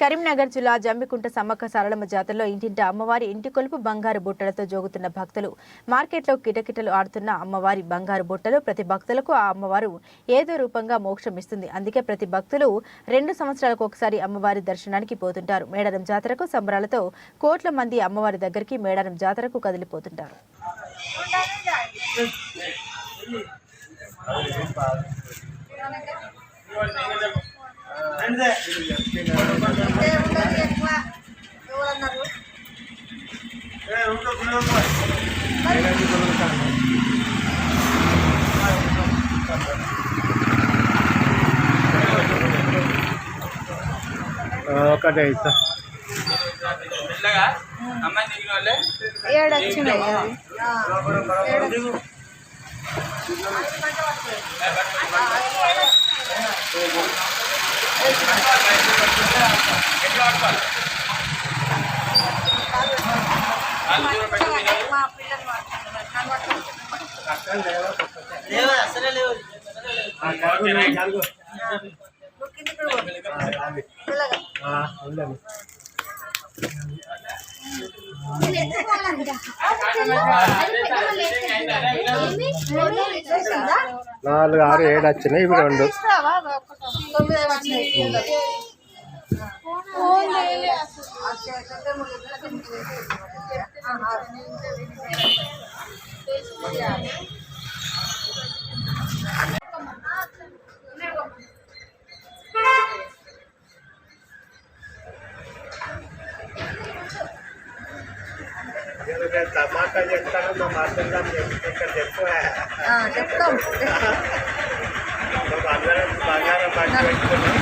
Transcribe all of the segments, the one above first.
కరీంనగర్ జిల్లా జమ్మికుంట సమ్మక్క సారలమ్మ జాతరలో ఇంటింట అమ్మవారి ఇంటి కొలుపు బంగారు బుట్టలతో జోగుతున్న భక్తులు. మార్కెట్లో కిటకిటలు ఆడుతున్న అమ్మవారి బంగారు బుట్టలు ప్రతి భక్తులకు ఆ అమ్మవారు ఏదో రూపంగా మోక్షం ఇస్తుంది. అందుకే ప్రతి భక్తులు రెండు సంవత్సరాలకు ఒకసారి అమ్మవారి దర్శనానికి పోతుంటారు. మేడారం జాతరకు సంబరాలతో కోట్ల మంది అమ్మవారి దగ్గరికి మేడారం జాతరకు కదిలిపోతుంటారు. ఒకటే ఇస్తా మెల్లగా అమ్మాయి దిగిన వాళ్ళే ఏడొచ్చినాయి అవి నాలుగు ఆరు ఏడు వచ్చినాయి ఇవి రెండు. తొమ్మిది వచ్చినాయి టమాటా చెప్తాను మా మాట్లాడదాం ఇక్కడ ఎక్కువ ఆ, చెప్తాం అందరం బంగారం పట్టి పెట్టుకున్నాం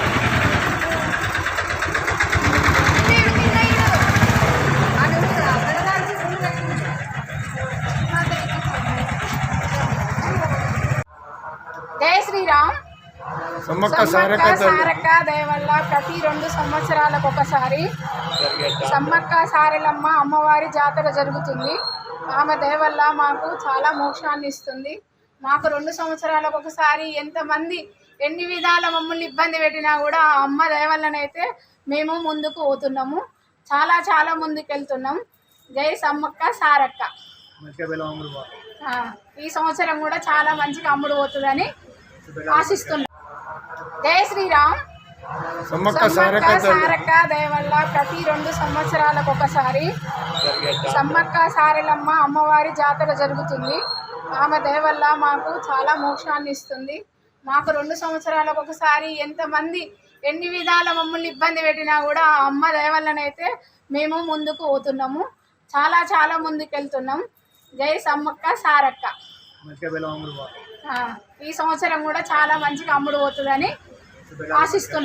శ్రీరామ్. సమ్మక్క సారక్క సారక్క దయవల్ల ప్రతి రెండు సంవత్సరాలకు ఒకసారి సమ్మక్క సారలమ్మ అమ్మవారి జాతర జరుగుతుంది. ఆమె దయవల్ల మాకు చాలా మోక్షాన్ని ఇస్తుంది. మాకు రెండు సంవత్సరాలకు ఒకసారి ఎంతమంది ఎన్ని విధాల మమ్మల్ని ఇబ్బంది పెట్టినా కూడా ఆ అమ్మ దయవల్లనైతే మేము ముందుకు పోతున్నాము. చాలా చాలా ముందుకు వెళ్తున్నాం జై సమ్మక్క సారక్క. ఈ సంవత్సరం కూడా చాలా మంచిగా అమ్ముడు పోతుందని ఆశిస్తున్నాం. శ్రీరామ్. సమ్మక్క సారక్క దయవల్ల ప్రతి రెండు సంవత్సరాలకు ఒకసారి సమ్మక్క సారలమ్మ అమ్మవారి జాతర జరుగుతుంది. ఆమె దయవల్ల మాకు చాలా మోక్షాన్ని ఇస్తుంది. మాకు రెండు సంవత్సరాలకు ఒకసారి ఎంతమంది ఎన్ని విధాల మమ్మల్ని ఇబ్బంది పెట్టినా కూడా ఆ అమ్మ దయవల్లనైతే మేము ముందుకు పోతున్నాము. చాలా చాలా ముందుకు వెళ్తున్నాం జై సమ్మక్క సారక్క. ఈ సంవత్సరం కూడా చాలా మంచిగా అమ్ముడు పోతుందని ఆశిస్తున్నాం.